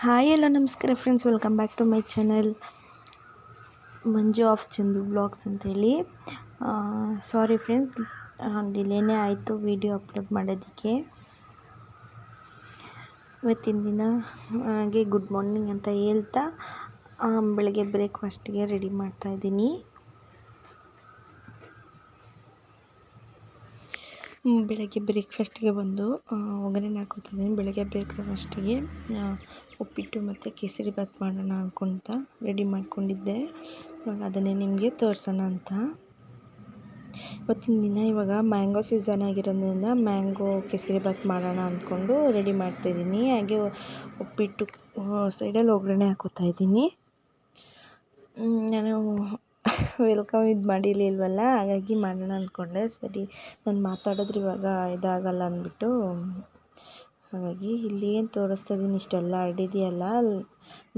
Hi ಎಲ್ಲ ನಮಸ್ಕಾರ friends welcome back to my channel Manju of Chandu vlogs ಅಂತೇಳಿ sorry friends ಡಿಲೇನೇ ಆಯಿತು video upload ಮಾಡೋದಕ್ಕೆ. ಇವತ್ತಿನ ದಿನ, ಹಾಗೆ ಗುಡ್ ಮಾರ್ನಿಂಗ್ ಅಂತ ಹೇಳ್ತಾ ಬೆಳಗ್ಗೆ ಬ್ರೇಕ್ಫಾಸ್ಟ್ಗೆ ರೆಡಿ ಮಾಡ್ತಾ ಇದ್ದೀನಿ. ಬೆಳಗ್ಗೆ ಬ್ರೇಕ್ಫಾಸ್ಟ್ಗೆ ಬಂದು ಒಗ್ಗರಣೆ ಹಾಕೋತಿದ್ದೀನಿ ಬೆಳಗ್ಗೆ ಬ್ರೇಕ್ಫಾಸ್ಟಿಗೆ ಉಪ್ಪಿಟ್ಟು ಮತ್ತು ಕೇಸರಿ ಬಾತ್ ಮಾಡೋಣ ಅಂದ್ಕೊಂತ ರೆಡಿ ಮಾಡ್ಕೊಂಡಿದ್ದೆ. ಇವಾಗ ಅದನ್ನೇ ನಿಮಗೆ ತೋರಿಸೋಣ ಅಂತ. ಇವತ್ತಿನ ದಿನ ಇವಾಗ ಮ್ಯಾಂಗೋ ಸೀಸನ್ ಆಗಿರೋದ್ರಿಂದ ಮ್ಯಾಂಗೋ ಕೇಸರಿ ಬಾತ್ ಮಾಡೋಣ ಅಂದ್ಕೊಂಡು ರೆಡಿ ಮಾಡ್ತಾಯಿದ್ದೀನಿ ಹಾಗೆ ಉಪ್ಪಿಟ್ಟು ಸೈಡಲ್ಲಿ ಒಗ್ಗರಣೆ ಹಾಕೋತಾ ಇದ್ದೀನಿ. ನಾನು ವೆಲ್ಕಮ್ ಇದು ಮಾಡಿರಲಿಲ್ವಲ್ಲ, ಹಾಗಾಗಿ ಮಾಡೋಣ ಅಂದ್ಕೊಂಡೆ ಸರಿ, ನಾನು ಮಾತಾಡಿದ್ರೆ ಇವಾಗ ಇದಾಗಲ್ಲ ಅಂದ್ಬಿಟ್ಟು ಹಾಗಾಗಿ ಇಲ್ಲಿ ಏನು ತೋರಿಸ್ತಾ ಇದ್ದೀನಿ ಇಷ್ಟೆಲ್ಲ ಹರಡಿದೆಯಲ್ಲ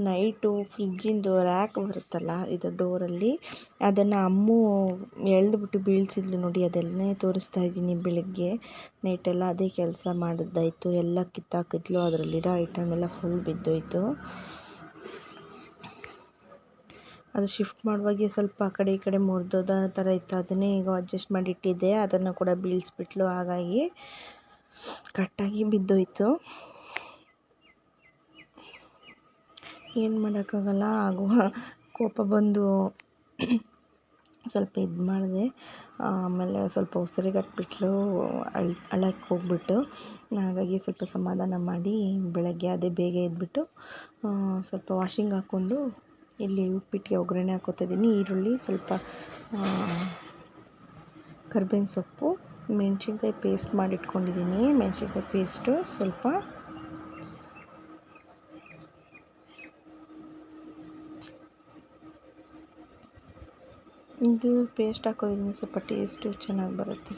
ನೈಟು ಫ್ರಿಜ್ಜಿಂದು ರ್ಯಾಕ್ ಬರುತ್ತಲ್ಲ, ಇದು ಡೋರಲ್ಲಿ ಅದನ್ನು ಅಮ್ಮು ಎಳೆದ್ಬಿಟ್ಟು ಬೀಳಿಸಿದ್ಲು ನೋಡಿ ಅದೆಲ್ಲನೇ ತೋರಿಸ್ತಾ ಇದ್ದೀನಿ ಬೆಳಗ್ಗೆ. ನೈಟೆಲ್ಲ ಅದೇ ಕೆಲಸ ಮಾಡಿದ್ದಾಯಿತು. ಎಲ್ಲ ಕಿತ್ತಾಕಿದ್ಲು. ಅದರಲ್ಲಿರೋ ಐಟಮ್ ಎಲ್ಲ ಫುಲ್ ಬಿದ್ದೋಯ್ತು. ಅದು ಶಿಫ್ಟ್ ಮಾಡುವಾಗೆ ಸ್ವಲ್ಪ ಆ ಕಡೆ ಈ ಕಡೆ ಮುರಿದೋದ ಥರ ಇತ್ತು. ಅದನ್ನೇ ಈಗ ಅಡ್ಜಸ್ಟ್ ಮಾಡಿಟ್ಟಿದ್ದೆ. ಅದನ್ನು ಕೂಡ ಬೀಳಿಸ್ಬಿಟ್ಲು. ಹಾಗಾಗಿ ಕಟ್ಟಾಗಿ ಬಿದ್ದೋಯ್ತು. ಏನು ಮಾಡೋಕ್ಕಾಗಲ್ಲ ಆಗುವ ಕೋಪ ಬಂದು ಸ್ವಲ್ಪ ಇದು ಮಾಡಿದೆ. ಆಮೇಲೆ ಸ್ವಲ್ಪ ಉಸಿರಿಗಟ್ಬಿಟ್ಲು ಅಳ್ ಅಳಕ್ಕೆ ಹೋಗ್ಬಿಟ್ಟು. ಹಾಗಾಗಿ ಸ್ವಲ್ಪ ಸಮಾಧಾನ ಮಾಡಿ ಬೆಳಗ್ಗೆ ಅದೇ ಬೇಗ ಎದ್ಬಿಟ್ಟು ಸ್ವಲ್ಪ ವಾಷಿಂಗ್ ಹಾಕ್ಕೊಂಡು ಇಲ್ಲಿ ಉಪ್ಪಿಟ್ಟಿಗೆ ಒಗ್ಗರಣೆ ಹಾಕೋತಾ ಇದ್ದೀನಿ. ಈರುಳ್ಳಿ, ಸ್ವಲ್ಪ ಕರ್ಬೇವಿನ ಸೊಪ್ಪು. ಮೆಣಸಿನ್ಕಾಯಿ ಪೇಸ್ಟ್ ಮಾಡಿಟ್ಕೊಂಡಿದ್ದೀನಿ. ಮೆಣಸಿನ್ಕಾಯಿ ಪೇಸ್ಟು ಸ್ವಲ್ಪ ಇದು ಪೇಸ್ಟ್ ಹಾಕೋದ್ರಿಂದ ಸ್ವಲ್ಪ ಟೇಸ್ಟು ಚೆನ್ನಾಗಿ ಬರುತ್ತೆ.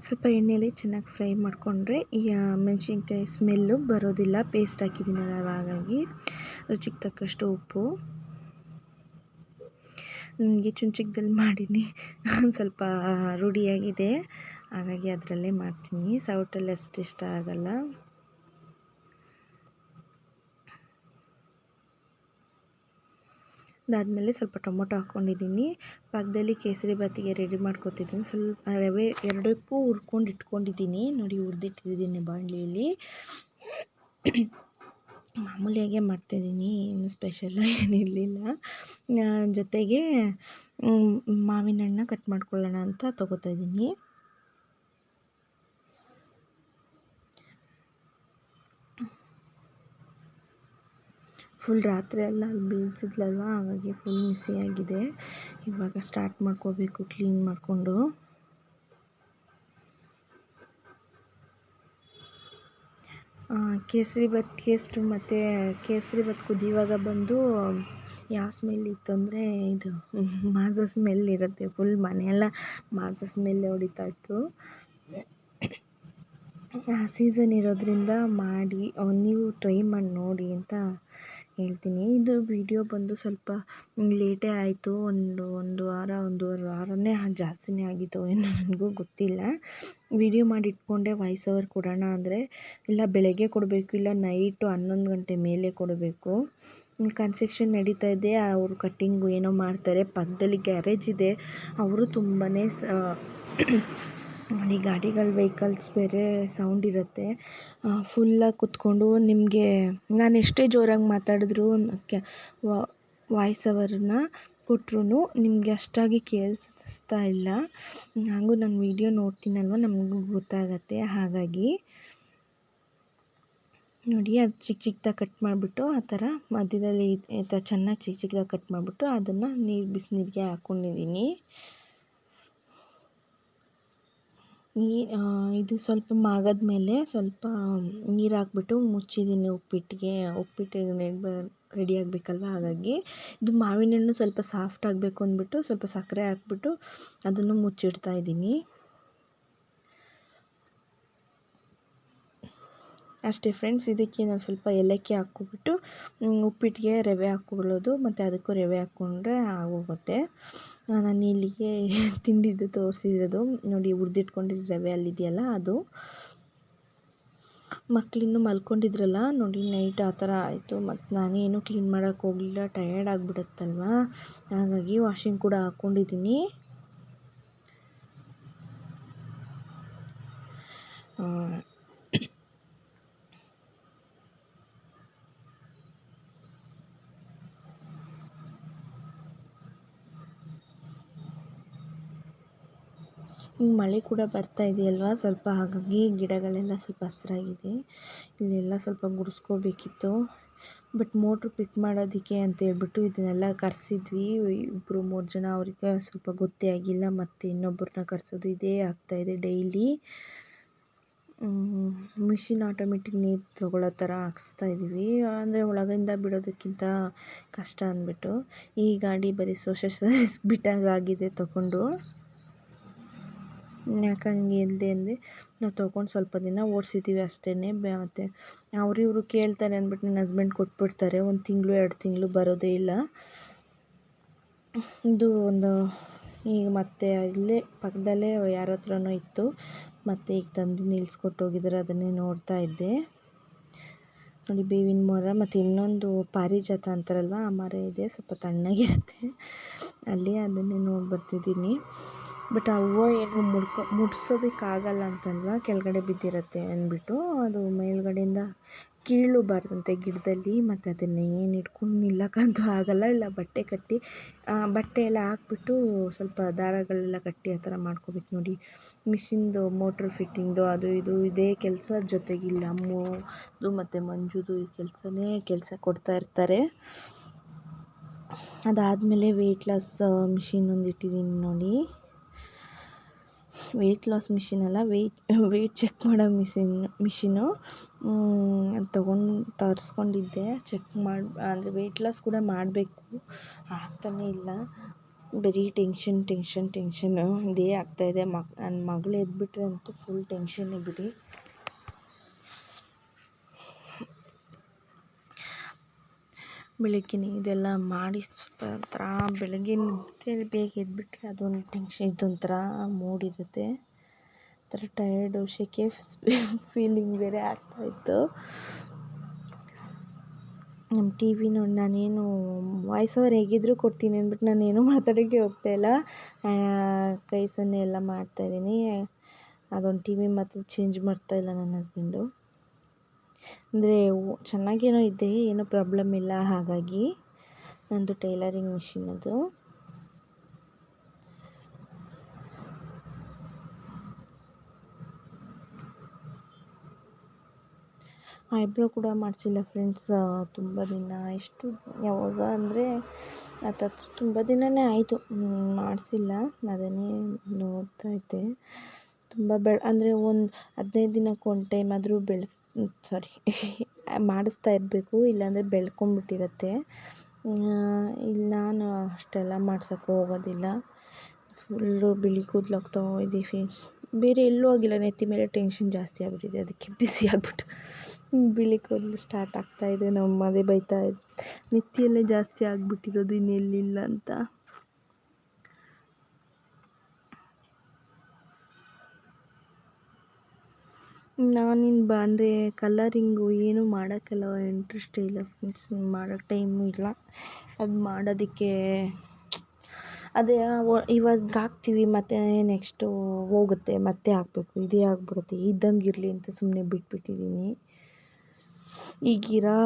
ಸ್ವಲ್ಪ ಎಣ್ಣೆಯಲ್ಲಿ ಚೆನ್ನಾಗಿ ಫ್ರೈ ಮಾಡಿಕೊಂಡ್ರೆ ಈ ಮೆಣಸಿನ್ಕಾಯಿ ಸ್ಮೆಲ್ಲು ಬರೋದಿಲ್ಲ. ಪೇಸ್ಟ್ ಹಾಕಿದ್ದೀನಲ್ಲ ಹಾಗಾಗಿ. ರುಚಿಗೆ ತಕ್ಕಷ್ಟು ಉಪ್ಪು. ನನಗೆ ಚುಂಚಿಕ್ದಲ್ಲಿ ಮಾಡೀನಿ. ಸ್ವಲ್ಪ ರೂಢಿಯಾಗಿದೆ. ಹಾಗಾಗಿ ಅದರಲ್ಲೇ ಮಾಡ್ತೀನಿ. ಸೌಟಲ್ಲಿ ಅಷ್ಟು ಇಷ್ಟ ಆಗಲ್ಲ. ಅದಾದಮೇಲೆ ಸ್ವಲ್ಪ ಟೊಮೊಟೊ ಹಾಕ್ಕೊಂಡಿದ್ದೀನಿ. ಪಕ್ಕದಲ್ಲಿ ಕೇಸರಿ ಬಾತಿಗೆ ರೆಡಿ ಮಾಡ್ಕೊತಿದ್ದೀನಿ. ಸ್ವಲ್ಪ ರವೆ ಎರಡಕ್ಕೂ ಹುರ್ಕೊಂಡು ಇಟ್ಕೊಂಡಿದ್ದೀನಿ. ನೋಡಿ ಹುರಿದಿಟ್ಟಿದ್ದೀನಿ ಬಾಣಲಿಯಲ್ಲಿ. ಮಾಮೂಲಿಯಾಗೆ ಮಾಡ್ತಿದ್ದೀನಿ ಏನು ಸ್ಪೆಷಲ್ ಏನಿರಲಿಲ್ಲ ಜೊತೆಗೆ ಮ್, ಮಾವಿನ ಹಣ್ಣ ಕಟ್ ಮಾಡ್ಕೊಳ್ಳೋಣ ಅಂತ ತೊಗೋತಾ ಇದ್ದೀನಿ. ಫುಲ್ ರಾತ್ರಿ ಎಲ್ಲ ಅಲ್ಲಿ ಬೀಳ್ಸಿದ್ಲಲ್ವ ಹಾಗಾಗಿ ಫುಲ್ ಮಿಸಿಯಾಗಿದೆ ಇವಾಗ ಸ್ಟಾರ್ಟ್ ಮಾಡ್ಕೋಬೇಕು ಕ್ಲೀನ್ ಮಾಡಿಕೊಂಡು. ಕೇಸರಿ ಕೇಸ್ಟು ಮತ್ತು ಕೇಸರಿ ಬಾತ್ ಕುದಿಯುವಾಗ ಬಂದು ಯಾವ ಸ್ಮೆಲ್ ಇತ್ತು ಅಂದರೆ ಇದು ಮಾಜ ಸ್ಮೆಲ್ ಇರುತ್ತೆ ಫುಲ್ ಮನೆಯೆಲ್ಲ ಮಾಜ ಸ್ಮೆಲ್ ಹೊಡಿತಾ ಇತ್ತು. ಸೀಸನ್ ಇರೋದ್ರಿಂದ ಮಾಡಿ ಆ, ನೀವು ಟ್ರೈ ಮಾಡಿ ನೋಡಿ ಅಂತ ಹೇಳ್ತೀನಿ. ಇದು ವಿಡಿಯೋ ಬಂದು ಸ್ವಲ್ಪ ಲೇಟೇ ಆಯಿತು. ಒಂದು ಒಂದು ವಾರ ಒಂದೂವರೆ ವಾರನೇ ಜಾಸ್ತಿನೇ ಆಗಿತ್ತು ಏನೋ ನನಗೂ ಗೊತ್ತಿಲ್ಲ. ವಿಡಿಯೋ ಮಾಡಿ ಇಟ್ಕೊಂಡೆ ವಾಯ್ಸ್ ಓವರ್ ಕೊಡೋಣ ಅಂದರೆ ಇಲ್ಲ ಬೆಳಗ್ಗೆ ಕೊಡಬೇಕು, ಇಲ್ಲ ನೈಟು ಹನ್ನೊಂದು ಗಂಟೆ ಮೇಲೆ ಕೊಡಬೇಕು. ಕನ್ಸ್ಟ್ರಕ್ಷನ್ ನಡೀತಾ ಇದೆ. ಅವರು ಕಟ್ಟಿಂಗು ಏನೋ ಮಾಡ್ತಾರೆ. ಪಕ್ಕದಲ್ಲಿ ಗ್ಯಾರೇಜ್ ಇದೆ. ಅವರು ತುಂಬಾ ನೋಡಿ ಗಾಡಿಗಳ, ವೆಹಿಕಲ್ಸ್ ಬೇರೆ ಸೌಂಡ್ ಇರುತ್ತೆ. ಫುಲ್ಲಾಗಿ ಕೂತ್ಕೊಂಡು ನಿಮಗೆ, ನಾನು ಎಷ್ಟೇ ಜೋರಾಗಿ ಮಾತಾಡಿದ್ರು ವಾಯ್ಸ್ ಅವರನ್ನ ಕೊಟ್ರೂ ನಿಮಗೆ ಅಷ್ಟಾಗಿ ಕೇಳಿಸ್ತಾ ಇಲ್ಲ. ಹಾಗೂ ನಾನು ವೀಡಿಯೋ ನೋಡ್ತೀನಲ್ವ ನಮಗೂ ಗೊತ್ತಾಗತ್ತೆ. ಹಾಗಾಗಿ ನೋಡಿ, ಅದು ಚಿಕ್ಕ ಚಿಕ್ಕದಾಗಿ ಕಟ್ ಮಾಡಿಬಿಟ್ಟು ಆ ಥರ ಮಧ್ಯದಲ್ಲಿ ಚೆನ್ನಾಗಿ ಚಿಕ್ಕ ಚಿಕ್ಕದಾಗಿ ಕಟ್ ಮಾಡಿಬಿಟ್ಟು ಅದನ್ನು ನೀರು ಬಿಸಿನೀರಿಗೆ ಹಾಕ್ಕೊಂಡಿದ್ದೀನಿ ನೀ ಇದು ಸ್ವಲ್ಪ ಮಾಗದ ಮೇಲೆ ಸ್ವಲ್ಪ ನೀರು ಹಾಕ್ಬಿಟ್ಟು ಮುಚ್ಚಿದ್ದೀನಿ ಉಪ್ಪಿಟ್ಟಿಗೆ ಉಪ್ಪಿಟ್ಟು ರೆಡಿ ಆಗಬೇಕಲ್ವ? ಹಾಗಾಗಿ ಇದು ಮಾವಿನ ಹಣ್ಣು ಸ್ವಲ್ಪ ಸಾಫ್ಟ್ ಆಗಬೇಕು ಅಂದ್ಬಿಟ್ಟು ಸ್ವಲ್ಪ ಸಕ್ಕರೆ ಹಾಕ್ಬಿಟ್ಟು ಅದನ್ನು ಮುಚ್ಚಿಡ್ತಾ ಇದ್ದೀನಿ ಅಷ್ಟೇ ಫ್ರೆಂಡ್ಸ್ ಇದಕ್ಕೆ ನಾನು ಸ್ವಲ್ಪ ಏಲಕ್ಕಿ ಹಾಕ್ಕೊಬಿಟ್ಟು ಉಪ್ಪಿಟ್ಟಿಗೆ ರವೆ ಹಾಕ್ಕೊಳ್ಳೋದು, ಮತ್ತು ಅದಕ್ಕೂ ರವೆ ಹಾಕ್ಕೊಂಡ್ರೆ ಆಗೋಗುತ್ತೆ. ನಾನು ಇಲ್ಲಿಗೆ ತಿಂಡಿದ್ದು ತೋರಿಸಿರೋದು. ನೋಡಿ ಹುರಿದಿಟ್ಕೊಂಡಿರೋ ರವೆ ಅಲ್ಲಿದೆಯಲ್ಲ ಅದು. ಮಕ್ಕಳಿನ್ನು ಮಲ್ಕೊಂಡಿದ್ರಲ್ಲ, ನೋಡಿ ನೈಟ್ ಆ ಥರ ಆಯಿತು. ಮತ್ತು ನಾನೇನು ಕ್ಲೀನ್ ಮಾಡೋಕ್ಕೆ ಹೋಗಲಿಲ್ಲ ಟಯರ್ಡ್ ಆಗಿಬಿಡತ್ತಲ್ವಾ? ಹಾಗಾಗಿ ವಾಷಿಂಗ್ ಕೂಡ ಹಾಕ್ಕೊಂಡಿದ್ದೀನಿ ಮಳೆ ಕೂಡ ಬರ್ತಾ ಇದೆಯಲ್ವಾ? ಸ್ವಲ್ಪ ಹಾಗಾಗಿ ಗಿಡಗಳೆಲ್ಲ ಸ್ವಲ್ಪ ಹಸಿರಾಗಿದೆ. ಇಲ್ಲೆಲ್ಲ ಸ್ವಲ್ಪ ಗುಡಿಸ್ಕೋಬೇಕಿತ್ತು. ಬಟ್ ಮೋಟ್ರ್ ಫಿಟ್ ಮಾಡೋದಕ್ಕೆ ಅಂತ ಹೇಳ್ಬಿಟ್ಟು ಇದನ್ನೆಲ್ಲ ಕರೆಸಿದ್ವಿ. ಇಬ್ಬರು ಮೂರು ಜನ ಅವ್ರಿಗೆ ಸ್ವಲ್ಪ ಗೊತ್ತೇ ಆಗಿಲ್ಲ. ಮತ್ತು ಇನ್ನೊಬ್ಬರನ್ನ ಕರೆಸೋದು ಇದೇ ಆಗ್ತಾಯಿದೆ ಡೈಲಿ. ಮಿಷಿನ್ ಆಟೋಮೆಟಿಕ್ ನೀರು ತೊಗೊಳ್ಳೋ ಥರ ಹಾಕ್ಸ್ತಾ ಇದ್ದೀವಿ ಅಂದರೆ ಒಳಗಿಂದ ಬಿಡೋದಕ್ಕಿಂತ ಕಷ್ಟ ಅಂದ್ಬಿಟ್ಟು. ಈ ಗಾಡಿ ಬರೀ ಸೋಷಿಯಲ್ ಸರ್ವಿಸ್ ಆಗಿದೆ ತಗೊಂಡು. ಯಾಕೆ ಹಂಗೆ ಇಲ್ಲದೆ ಅಂದೆ, ನಾವು ತೊಗೊಂಡು ಸ್ವಲ್ಪ ದಿನ ಓಡಿಸಿದ್ದೀವಿ ಅಷ್ಟೇ ಮತ್ತು ಅವ್ರು ಇವರು ಕೇಳ್ತಾರೆ ಅಂದ್ಬಿಟ್ಟು ನನ್ನ ಹಸ್ಬೆಂಡ್ ಕೊಟ್ಬಿಡ್ತಾರೆ, ಒಂದು ತಿಂಗಳು, ಎರಡು ತಿಂಗಳು ಬರೋದೇ ಇಲ್ಲ. ಇದು ಒಂದು, ಈಗ ಮತ್ತೆ ಇಲ್ಲೇ ಪಕ್ಕದಲ್ಲೇ ಯಾರ ಹತ್ರನೋ ಇತ್ತು, ಮತ್ತು ಈಗ ತಂದು ನಿಲ್ಲಿಸ್ಕೊಟ್ಟು ಹೋಗಿದ್ದಾರೆ ಅದನ್ನೇ ನೋಡ್ತಾ ಇದ್ದೆ. ನೋಡಿ, ಬೇವಿನ ಮರ, ಮತ್ತು ಇನ್ನೊಂದು ಪಾರಿಜಾತ ಅಂತಾರಲ್ವ, ಆ ಮರ ಇದೆ, ಸ್ವಲ್ಪ ತಣ್ಣಗಿರುತ್ತೆ. ಅಲ್ಲಿ ಅದನ್ನೇ ನೋಡಿ ಬರ್ತಿದ್ದೀನಿ. ಬಟ್ ಆ ಹೂವು ಏನು ಮುಡ್ಕೊ, ಮುಡ್ಸೋದಕ್ಕಾಗಲ್ಲ ಅಂತಲ್ವ? ಕೆಳಗಡೆ ಬಿದ್ದಿರುತ್ತೆ ಅಂದ್ಬಿಟ್ಟು ಅದು ಮೇಲ್ಗಡೆಯಿಂದ ಕೀಳಬಾರ್ದಂತೆ ಗಿಡದಲ್ಲಿ ಮತ್ತು ಅದನ್ನು ಏನು ಹಿಡ್ಕೊಂಡು ನಿಲ್ಲಕ್ಕಂತೂ ಆಗಲ್ಲ. ಇಲ್ಲ ಬಟ್ಟೆ ಕಟ್ಟಿ ಬಟ್ಟೆ ಎಲ್ಲ ಹಾಕ್ಬಿಟ್ಟು ಸ್ವಲ್ಪ ದಾರಗಳೆಲ್ಲ ಕಟ್ಟಿ ಆ ಥರ ಮಾಡ್ಕೋಬೇಕು ನೋಡಿ. ಮಿಷಿನ್ದು, ಮೋಟ್ರ್ ಫಿಟ್ಟಿಂಗ್ದು, ಅದು ಇದು, ಇದೇ ಕೆಲಸ ಜೊತೆಗಿಲ್ಲ. ಅಮ್ಮದು ಮತ್ತು ಮಂಜುದು ಈ ಕೆಲಸನೇ ಕೆಲಸ ಕೊಡ್ತಾ ಇರ್ತಾರೆ. ಅದಾದಮೇಲೆ ವೆಯ್ಟ್ ಲಾಸ್ ಮಿಷಿನ್ ಒಂದು ಇಟ್ಟಿದ್ದೀನಿ ನೋಡಿ. ವೆಯ್ಟ್ ಲಾಸ್ ಮಿಷಿನ್ ಅಲ್ಲ ವೆಯ್ಟ್ ವೆಯ್ಟ್ ಚೆಕ್ ಮಾಡೋ ಮಿಷಿನ್ ಮಿಷಿನು ಅದು ತೊಗೊಂಡು ತರಿಸ್ಕೊಂಡಿದ್ದೆ. ಚೆಕ್ ಮಾಡಿ, ಅಂದರೆ ವೆಯ್ಟ್ ಲಾಸ್ ಕೂಡ ಮಾಡಬೇಕು. ಆಗ್ತಾನೇ ಇಲ್ಲ. ಬರೀ ಟೆನ್ಷನ್ ಟೆನ್ಷನ್ ಟೆನ್ಷನ್ನು ಇದೇ ಆಗ್ತಾಯಿದೆ ಮಕ್ ನನ್ನ ಮಗಳು ಎದ್ಬಿಟ್ರೆ ಅಂತೂ ಫುಲ್ ಟೆನ್ಷನ್ನೇ ಬಿಡಿ. ಬೆಳಗ್ಗೆನೇ ಇದೆಲ್ಲ ಮಾಡಿ ಸ್ವಲ್ಪ ಒಂಥರ ಬೆಳಗ್ಗೆ ಬೇಗ ಬೇಗ ಎದ್ಬಿಟ್ರೆ ಅದೊಂದು ಟೆನ್ಷನ್ ಇದೊಂಥರ ಮೂಡಿರುತ್ತೆ. ಒಂಥರ ಟಯರ್ಡು ಸೆಕೆ ಫೀಲಿಂಗ್ ಬೇರೆ ಆಗ್ತಾಯಿತ್ತು ನಮ್ಮ ಟಿ ವಿ ನೋಡಿ ನಾನೇನು ವಾಯ್ಸ್ ಓವರ್ ಹೇಗಿದ್ದರೂ ಕೊಡ್ತೀನಿ ಅಂದ್ಬಿಟ್ಟು ನಾನೇನು ಮಾತಾಡೋಕ್ಕೆ ಹೋಗ್ತಾಯಿಲ್ಲ ಕೈ ಸನ್ನೆ ಎಲ್ಲ ಮಾಡ್ತಾಯಿದ್ದೀನಿ ಅದೊಂದು ಟಿ ವಿ ಮಾತ್ರ ಚೇಂಜ್ ಮಾಡ್ತಾಯಿಲ್ಲ ನನ್ನ ಹಸ್ಬೆಂಡು ಅಂದರೆ ಚೆನ್ನಾಗೇನೋ ಇದೆ, ಏನೂ ಪ್ರಾಬ್ಲಮ್ ಇಲ್ಲ, ಹಾಗಾಗಿ ನಂದು ಟೈಲರಿಂಗ್ ಮಿಷಿನ್ ಅದು. ಐಬ್ರೋ ಕೂಡ ಮಾಡಿಸಿಲ್ಲ ಫ್ರೆಂಡ್ಸ್ ತುಂಬ ದಿನ. ಎಷ್ಟು ಯಾವಾಗ ಅಂದರೆ ಹತ್ತತ್ರ ತುಂಬ ದಿನವೇ ಆಯಿತು. ಮಾಡಿಸಿಲ್ಲ. ಅದನ್ನೇ ನೋಡ್ತಾ ಇದ್ದೆ. ತುಂಬ ಬೆಳ, ಅಂದರೆ ಒಂದು ಹದಿನೈದು ದಿನಕ್ಕೆ ಒಂದು ಟೈಮ್ ಆದರೂ ಬೆಳೆಸಿ ಸಾರಿ ಮಾಡಿಸ್ತಾ ಇರಬೇಕು, ಇಲ್ಲಾಂದರೆ ಬೆಳ್ಕೊಂಬಿಟ್ಟಿರುತ್ತೆ ಇಲ್ಲಿ ನಾನು ಅಷ್ಟೆಲ್ಲ ಮಾಡ್ಸೋಕ್ಕೆ ಹೋಗೋದಿಲ್ಲ. ಫುಲ್ಲು ಬಿಳಿ ಕೂದಲಾಗ್ತಾ ಇದೆ ಫ್ರೆಂಡ್ಸ್ ಬೇರೆ ಎಲ್ಲೂ ಆಗಿಲ್ಲ, ನೆತ್ತಿ ಮೇಲೆ ಟೆನ್ಷನ್ ಜಾಸ್ತಿ ಆಗಿಬಿಟ್ಟಿದೆ, ಅದಕ್ಕೆ ಬಿಸಿ ಆಗಿಬಿಟ್ಟು. ಬಿಳಿ ಕೂದಲು ಸ್ಟಾರ್ಟ್ ಆಗ್ತಾಯಿದೆ ನಮ್ಮ ಅದೇ ಬೈತಾ ನೆತ್ತಿಯಲ್ಲೇ ಜಾಸ್ತಿ ಆಗಿಬಿಟ್ಟಿರೋದು ಇನ್ನೆಲ್ಲಿಲ್ಲ ಅಂತ. ನಾನಿನ್ನು ಬ, ಅಂದರೆ ಕಲರಿಂಗು ಏನೂ ಮಾಡೋಕ್ಕೆಲ್ಲ ಇಂಟ್ರೆಸ್ಟ್ ಇಲ್ಲ ಫ್ರೆಂಡ್ಸ್ ಮಾಡೋಕ್ಕೆ ಟೈಮು ಇಲ್ಲ. ಅದು ಮಾಡೋದಕ್ಕೆ ಅದೇ ಇವಾಗ ಹಾಕ್ತೀವಿ ಮತ್ತು ನೆಕ್ಸ್ಟು ಹೋಗುತ್ತೆ, ಮತ್ತೆ ಹಾಕ್ಬೇಕು. ಇದೇ ಆಗಿಬಿಡುತ್ತೆ. ಇದ್ದಂಗೆ ಇರಲಿ ಅಂತ ಸುಮ್ಮನೆ ಬಿಟ್ಬಿಟ್ಟಿದ್ದೀನಿ ಈಗಿರೋ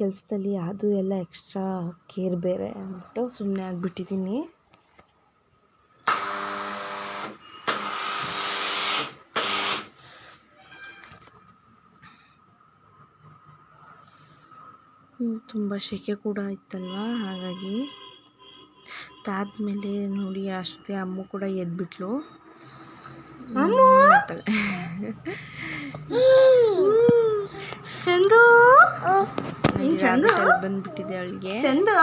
ಕೆಲಸದಲ್ಲಿ ಅದು ಎಲ್ಲ ಎಕ್ಸ್ಟ್ರಾ ಕೇರ್ ಬೇರೆ ಅಂದ್ಬಿಟ್ಟು ಸುಮ್ಮನೆ ಆಗಿಬಿಟ್ಟಿದ್ದೀನಿ ತುಂಬ ಸೆಕೆ ಕೂಡ ಇತ್ತಲ್ವ? ಹಾಗಾಗಿ ತಾದ್ಮೇಲೆ ನೋಡಿ ಅಷ್ಟೇ ಅಮ್ಮ ಕೂಡ ಎದ್ಬಿಟ್ಲು. ಚಂದು? ಚಂದು? ಬಂದ್ಬಿಟ್ಟಿದೆ ಅವಳಿಗೆ. ಚಂದು?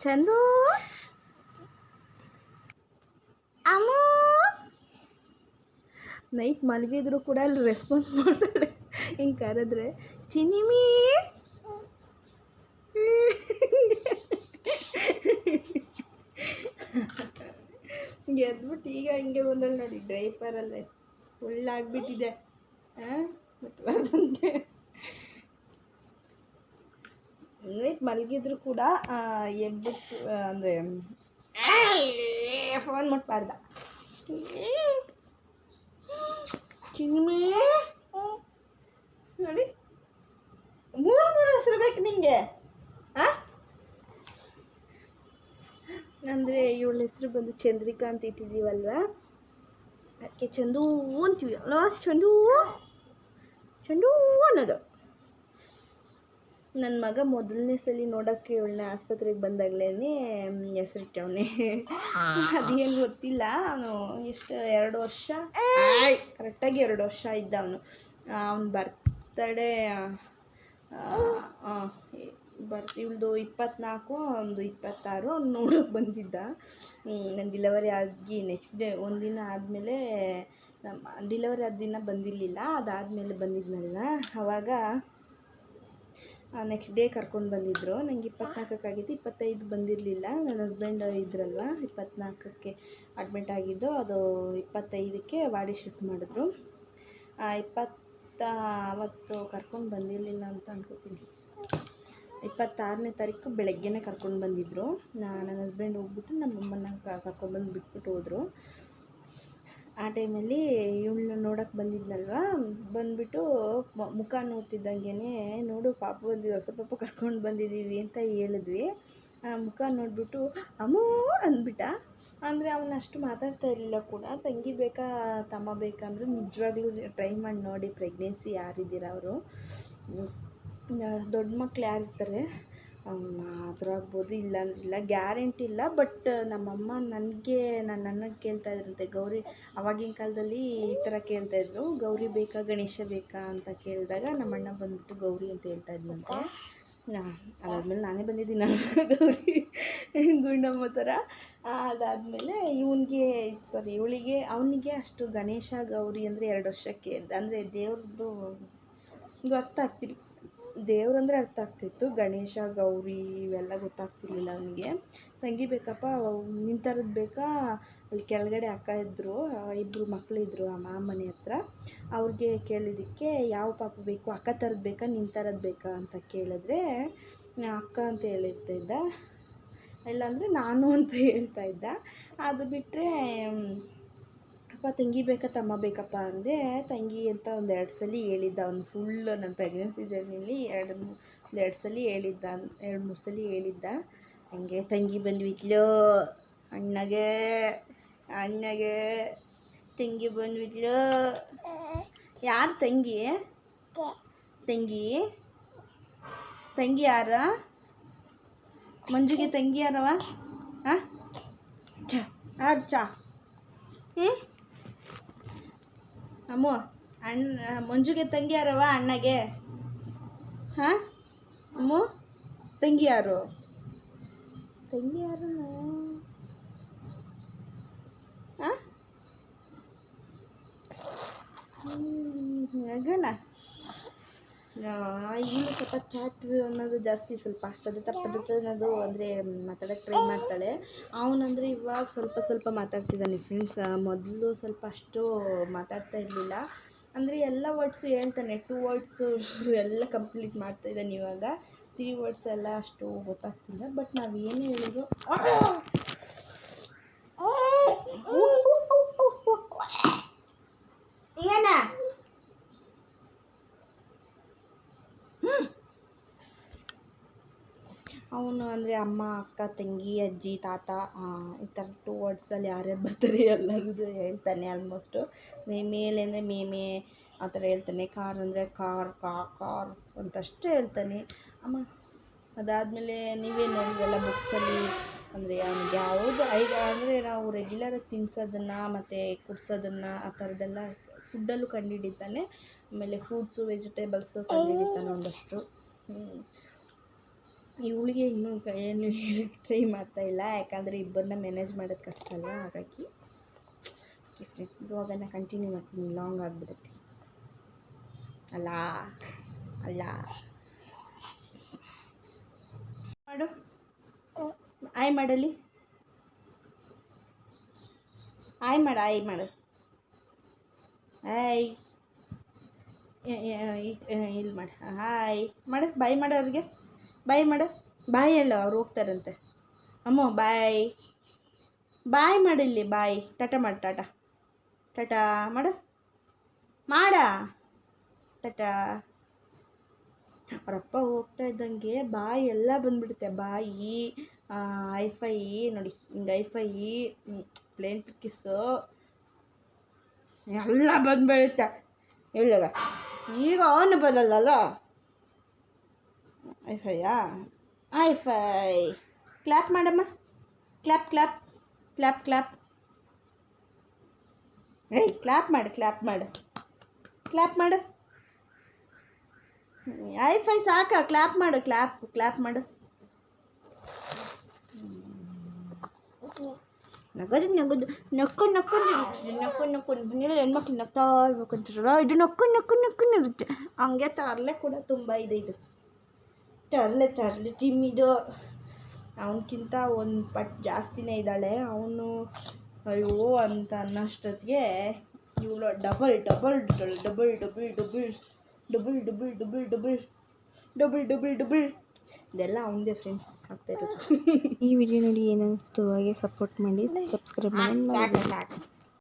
ಚಂದು? ಅಮ್ಮು? ನೈಟ್ ಮಲಗಿದ್ರು ಕೂಡ ಅಲ್ಲಿ ರೆಸ್ಪಾನ್ಸ್ ಮಾಡ್ತಾಳೆ. ಹಿಂಗೆ ಕರೆದ್ರೆ ಚಿನಿಮಿ ಎದ್ಬಿಟ್ಟು ಈಗ ಹಿಂಗೆ ಬಂದಳು ನೋಡಿ, ಡ್ರೈಪರಲ್ಲೇ ಒಳ್ಳಾಗ್ಬಿಟ್ಟಿದೆ ಹಾಂ ನೈಟ್ ಮಲಗಿದ್ರು ಕೂಡ ಎದ್ಬಿಟ್ಟು ಅಂದರೆ ಫೋನ್ ಮುಟ್ಬಾರ್ದ. ಚಿನ್ಮಿ ನೋಡಿ. ಮೂರು ಮೂರು ಹೆಸರು ಬೇಕು ನಿಮಗೆ ಆ? ಅಂದರೆ ಇವಳ ಹೆಸರು ಬಂದು ಚಂದ್ರಿಕಾ ಅಂತ ಇಟ್ಟಿದ್ದೀವಲ್ವಾ? ಅದಕ್ಕೆ ಚಂದು ಅಂತೀವಿ ಅಲ್ವಾ? ಚಂದು. ಚಂದು ಅನ್ನೋದು. ನನ್ನ ಮಗ ಮೊದಲನೇ ಸಲ ನೋಡೋಕ್ಕೆ ಇವಳನ್ನ ಆಸ್ಪತ್ರೆಗೆ ಬಂದಾಗಲೇ ಹೆಸರಿಟ್ಟವನೇ. ಅದೇನು ಗೊತ್ತಿಲ್ಲ. ಅವನು ಎಷ್ಟು ಎರಡು ವರ್ಷ? ಕರೆಕ್ಟಾಗಿ ಎರಡು ವರ್ಷ ಇದ್ದ ಅವನು. ಅವನ ಬರ್ತಡೇ ಬರ್ ಇವಳ್ದು ಇಪ್ಪತ್ನಾಲ್ಕು ಒಂದು ಇಪ್ಪತ್ತಾರು ನೋಡೋಕೆ ಬಂದಿದ್ದ. ನಾನು ಡಿಲವರಿ ಆಗಿ ನೆಕ್ಸ್ಟ್ ಡೇ ಒಂದಿನ ಆದಮೇಲೆ ನಮ್ಮ ಡಿಲವರಿ ಆದ ದಿನ ಬಂದಿರಲಿಲ್ಲ ಅದಾದಮೇಲೆ ಬಂದಿದ್ನಲ್ಲ ಆವಾಗ ನೆಕ್ಸ್ಟ್ ಡೇ ಕರ್ಕೊಂಡು ಬಂದಿದ್ದರು ನನಗೆ ಇಪ್ಪತ್ನಾಲ್ಕಕ್ಕಾಗಿತ್ತು ಇಪ್ಪತ್ತೈದು ಬಂದಿರಲಿಲ್ಲ. ನನ್ನ ಹಸ್ಬೆಂಡ್ ಇದ್ರಲ್ವ ಇಪ್ಪತ್ನಾಲ್ಕಕ್ಕೆ ಅಡ್ಮಿಟ್ ಆಗಿದ್ದು ಅದು ಇಪ್ಪತ್ತೈದಕ್ಕೆ ವಾಡಿ ಶಿಫ್ಟ್ ಮಾಡಿದ್ರು. ಆ, ಅವತ್ತು ಕರ್ಕೊಂಡು ಬಂದಿರಲಿಲ್ಲ ಅಂತ ಅನ್ಕೋತೀನಿ. ಇಪ್ಪತ್ತಾರನೇ ತಾರೀಕು ಬೆಳಗ್ಗೆನೇ ಕರ್ಕೊಂಡು ಬಂದಿದ್ದರು ನನ್ನ ಹಸ್ಬೆಂಡ್ ಹೋಗ್ಬಿಟ್ಟು ನಮ್ಮ ಅಮ್ಮನ ಕರ್ಕೊಂಡು ಬಂದು ಬಿಟ್ಬಿಟ್ಟು ಹೋದರು. ಆ ಟೈಮಲ್ಲಿ ಇವಳನ್ನ ನೋಡೋಕೆ ಬಂದಿದ್ನಲ್ವ? ಬಂದುಬಿಟ್ಟು ಮುಖ ನೋಡ್ತಿದ್ದಂಗೆ ನೋಡು ಪಾಪ ಬಂದಿದ್ದು ಹೊಸ ಪಾಪ ಕರ್ಕೊಂಡು ಬಂದಿದ್ದೀವಿ ಅಂತ ಹೇಳಿದ್ವಿ. ಮುಖ ನೋಡಿಬಿಟ್ಟು, ಅಮ್ಮೂ ಅಂದ್ಬಿಟ್ಟ. ಅಂದರೆ ಅವನು ಅಷ್ಟು ಮಾತಾಡ್ತಾ ಇರಲಿಲ್ಲ ಕೂಡ. ತಂಗಿ ಬೇಕಾ, ತಮ್ಮ ಬೇಕಾ ಅಂದರೆ ನಿಜವಾಗ್ಲೂ ಟ್ರೈ ಮಾಡಿ ನೋಡಿ ಪ್ರೆಗ್ನೆನ್ಸಿ ಯಾರಿದ್ದೀರ ಅವರು? ದೊಡ್ಡ ಮಕ್ಳು ಯಾರಿರ್ತಾರೆ ಮಾತಾಡ್ಬೋದು ಇಲ್ಲ ಇಲ್ಲ ಗ್ಯಾರಂಟಿ ಇಲ್ಲ. ಬಟ್ ನಮ್ಮಮ್ಮ ನನಗೆ ನನ್ನ ಅಣ್ಣಗೆ ಕೇಳ್ತಾ ಇದ್ರಂತೆ, ಗೌರಿ ಆವಾಗಿನ ಕಾಲದಲ್ಲಿ ಈ ಥರ ಕೇಳ್ತಾ ಇದ್ರು. ಗೌರಿ ಬೇಕಾ, ಗಣೇಶ ಬೇಕಾ ಅಂತ ಕೇಳಿದಾಗ ನಮ್ಮಣ್ಣ ಬಂದ್ಬಿಟ್ಟು ಗೌರಿ ಅಂತ ಹೇಳ್ತಾ ನಾ- ಅದಾದ್ಮೇಲೆ ನಾನೇ ಬಂದಿದ್ದೀನಿ ಗೌರಿ ಗುಂಡಮ್ಮ ಥರ ಅದಾದಮೇಲೆ ಇವನಿಗೆ ಸಾರಿ ಇವಳಿಗೆ ಅವನಿಗೆ ಅಷ್ಟು ಗಣೇಶ ಗೌರಿ ಅಂದರೆ ಎರಡು ವರ್ಷಕ್ಕೆ ಅಂದರೆ ದೇವ್ರದ್ದು ಅರ್ಥ ಆಗ್ತಿಲ್ಲ. ದೇವ್ರಂದ್ರೆ ಅರ್ಥ ಆಗ್ತಿತ್ತು. ಗಣೇಶ, ಗೌರಿ ಇವೆಲ್ಲ ಗೊತ್ತಾಗ್ತಿರ್ಲಿಲ್ಲ ನನಗೆ ತಂಗಿ ಬೇಕಪ್ಪ ನಿನ್ನ ಥರದ್ದು ಬೇಕಾ? ಅಲ್ಲಿ ಕೆಳಗಡೆ ಅಕ್ಕ ಇದ್ದರು ಇಬ್ಬರು ಮಕ್ಕಳಿದ್ರು ಆ ಮಾಮನೆ ಹತ್ರ. ಅವ್ರಿಗೆ ಕೇಳಿದ್ದಕ್ಕೆ ಯಾವ ಪಾಪ ಬೇಕು? ಅಕ್ಕ ಥರದ್ದು ಬೇಕಾ? ನಿನ್ನ ಥರದ್ದು ಬೇಕಾ? ಅಂತ ಕೇಳಿದ್ರೆ, ಅಕ್ಕ ಅಂತ ಹೇಳಿರ್ತಾ ಇದ್ದ. ಇಲ್ಲಾಂದರೆ ನಾನು ಅಂತ ಹೇಳ್ತಾ ಇದ್ದ. ಅದು ಬಿಟ್ಟರೆ ಅಪ್ಪ, ತಂಗಿ ಬೇಕಾ ತಮ್ಮ ಬೇಕಪ್ಪ ಅಂದೆ, ತಂಗಿ ಅಂತ ಒಂದು ಎರಡು ಸಲ ಹೇಳಿದ್ದ ಅವ್ನು ಫುಲ್ ನನ್ನ ಪ್ರೆಗ್ನೆನ್ಸಿ ಜರ್ನಿಲಿ ಎರಡು ಮೂ ಎರಡು ಸಲ ಹೇಳಿದ್ದ, ಎರಡು ಮೂರು ಸಲ ಹೇಳಿದ್ದ. ಹಂಗೆ ತಂಗಿ ಬಂದ್ಬಿಟ್ಲು ಅಣ್ಣಗೆ ಅಣ್ಣಗೆ ತಂಗಿ ಬಂದ್ಬಿಟ್ಲು ಯಾರು ತಂಗಿ? ತಂಗಿ? ತಂಗಿ ಯಾರ? ಮಂಜುಗೆ ತಂಗಿ ಯಾರವ? ಹಾಂ ಚಾ ಯಾರು ಚಾ ಹ್ಞೂ ಅಮ್ಮ ಅಣ್ಣ ಮಂಜುಗೆ ತಂಗಿ ಯಾರವ ಅಣ್ಣಗೆ? ಹಾಂ? ಅಮ್ಮ ತಂಗಿ ಯಾರು ತಂಗಿ ಯಾರು ಹಾಂ ಆಗಲ್ಲ ಇವಳು ಸ್ವಲ್ಪ ಚಾಟ್ ಅನ್ನೋದು ಜಾಸ್ತಿ ಸ್ವಲ್ಪ ಪದ ಪದತ ಅನ್ನೋದು ಅಂದರೆ ಮಾತಾಡೋಕ್ಕೆ ಟ್ರೈ ಮಾಡ್ತಾಳೆ. ಅವನಂದರೆ ಇವಾಗ ಸ್ವಲ್ಪ ಸ್ವಲ್ಪ ಮಾತಾಡ್ತಿದ್ದಾನೆ ಫ್ರೆಂಡ್ಸ್ ಮೊದಲು ಸ್ವಲ್ಪ ಅಷ್ಟು ಮಾತಾಡ್ತಾ ಇರಲಿಲ್ಲ. ಅಂದರೆ ಎಲ್ಲ ವರ್ಡ್ಸು ಹೇಳ್ತಾನೆ. ಟೂ ವರ್ಡ್ಸು ಎಲ್ಲ ಕಂಪ್ಲೀಟ್ ಮಾಡ್ತಾ ಇದ್ದಾನೆ ಇವಾಗ. ತ್ರೀ ವರ್ಡ್ಸ್ ಎಲ್ಲ ಅಷ್ಟು ಗೊತ್ತಾಗ್ತಿಲ್ಲ. ಬಟ್ ನಾವು ಏನು ಹೇಳಿದ್ರು ಏನ ಅವನು ಅಂದರೆ ಅಮ್ಮ, ಅಕ್ಕ, ತಂಗಿ, ಅಜ್ಜಿ, ತಾತ ಈ ಥರ ಟೂ ವರ್ಡ್ಸಲ್ಲಿ ಯಾರ್ಯಾರು ಬರ್ತಾರೆ ಎಲ್ಲರದ್ದು ಹೇಳ್ತಾನೆ ಆಲ್ಮೋಸ್ಟು ಮೇಲೆ ಅಂದರೆ ಮೇಮೆ ಆ ಥರ ಹೇಳ್ತಾನೆ. ಕಾರ್ ಅಂದರೆ ಕಾರ್ ಕಾ ಕಾರ್ ಅಂತಷ್ಟೇ ಹೇಳ್ತಾನೆ. ಅಮ್ಮ, ಅದಾದಮೇಲೆ ನೀವೇ ನೋಡಿದೆಲ್ಲ ಬುಕ್ಸಲ್ಲಿ ಅಂದರೆ ಅವ್ನಿಗೆ ಯಾವುದು ಐದು ಅಂದರೆ ನಾವು ರೆಗ್ಯುಲರಾಗಿ ತಿನ್ಸೋದನ್ನು ಮತ್ತು ಕುಡ್ಸೋದನ್ನು ಆ ಥರದ್ದೆಲ್ಲ ಫುಡ್ಡಲ್ಲೂ ಕಂಡುಹಿಡಿತಾನೆ. ಆಮೇಲೆ ಫ್ರೂಟ್ಸು ವೆಜಿಟೇಬಲ್ಸು ಕಂಡುಹಿಡಿತಾನೆ ಒಂದಷ್ಟು. ಇವಳಿಗೆ ಇನ್ನೂ ಏನು ಹೇಳಿ ಟ್ರೈ ಮಾಡ್ತಾ ಇಲ್ಲ. ಯಾಕಂದರೆ ಇಬ್ಬರನ್ನ ಮ್ಯಾನೇಜ್ ಮಾಡೋದು ಕಷ್ಟ ಅಲ್ಲ. ಹಾಗಾಗಿ ಓಕೆ ಫ್ರೆಂಡ್ಸ್ ಇವಾಗನ್ನ ಕಂಟಿನ್ಯೂ ಮಾಡ್ತೀನಿ. ಲಾಂಗ್ ಆಗಿಬಿಡುತ್ತೆ. ಅಲ್ಲ ಅಲ್ಲ. ಮಾಡು. ಆಯ್ ಮಾಡಲಿ ಆಯ್ ಮಾಡು ಆಯ್ ಮಾಡು. ಹಾಯ್ ಇಲ್ಲಿ ಮಾಡು. ಹಾಯ್ ಮಾಡು ಬಾಯ್ ಮಾಡು ಅವ್ರಿಗೆ. ಬಾಯ್ ಮಾಡು. ಬಾಯ್ ಹೇಳು ಅವ್ರು ಹೋಗ್ತಾರಂತೆ. ಅಮ್ಮ, ಬಾಯ್. ಬಾಯ್ ಮಾಡಿಲ್ಲಿ ಬಾಯ್. ಟಾಟಾ ಮಾಡು, ಟಾಟಾ. ಟಾಟಾ ಮಾಡು. ಮಾಡ. ಟಾಟಾ. ಅವರಪ್ಪ ಹೋಗ್ತಾ ಇದ್ದಂಗೆ ಬಾಯಿ ಎಲ್ಲ ಬಂದ್ಬಿಡುತ್ತೆ. ಬಾಯಿ ಐಫೈ, ನೋಡಿ, ಹಿಂಗೆ ಐಫೈ ಪ್ಲೇನ್ ಪಿಕ್ಕಿಸು. ಎಲ್ಲ ಬಂದ್ಬಿಡುತ್ತೆ. ಇವಾಗ ಈಗ ಅವನು ಬರಲ್ಲಲ್ಲ ಐಫೈಯಾ ಐಫೈ. ಕ್ಲ್ಯಾಪ್ ಮಾಡಮ್ಮ. ಕ್ಲ್ಯಾಪ್ ಕ್ಲ್ಯಾಪ್ ಕ್ಲ್ಯಾಪ್ ಕ್ಲ್ಯಾಪ್ ಏಯ್ ಕ್ಲ್ಯಾಪ್ ಮಾಡು ಕ್ಲ್ಯಾಪ್ ಮಾಡು. ಕ್ಲ್ಯಾಪ್ ಮಾಡು. ಐಫೈ ಸಾಕ ಕ್ಲ್ಯಾಪ್ ಮಾಡು ಕ್ಲ್ಯಾಪ್ ಕ್ಲ್ಯಾಪ್ ಮಾಡು. ನಗೋದು, ನಗದು, ನಕ್ಕು ನಕ್ಕು ನಕ್ಕು ನಕ್ಕು ನೀನು ಹೆಣ್ಮಕ್ಳು ನಗ್ತಾ ಇರ್ಬೇಕು ಅಂತಾರಲ್ಲ, ಇದು ನಕ್ಕು ನಕ್ಕು ನಕ್ಕು ಇರುತ್ತೆ. ಹಂಗೆ ತರಲೆ ಕೂಡ ತುಂಬ ಇದೆ ಇದು. ತರಲೆ ತರಲೆ ತಿಮ್ಮಿದು ಅವನಕ್ಕಿಂತ ಒಂದು ಪಟ್ ಜಾಸ್ತಿನೇ ಇದ್ದಾಳೆ ಅವನು ಅಯ್ಯೋ ಅಂತ ಅನ್ನೋಷ್ಟೊತ್ತಿಗೆ ಇವಳು double double double double double double double double double double double double double ಇದೆಲ್ಲ ಅವನದೇ ಫ್ರೆಂಡ್ಸ್ ಆಗ್ತಾ ಇರೋದು ಈ ವಿಡಿಯೋ ನೋಡಿ ಏನಿಸ್ತು ಹಾಗೆ ಸಪೋರ್ಟ್ ಮಾಡಿ ಸಬ್ಸ್ಕ್ರೈಬ್ ಮಾಡಿ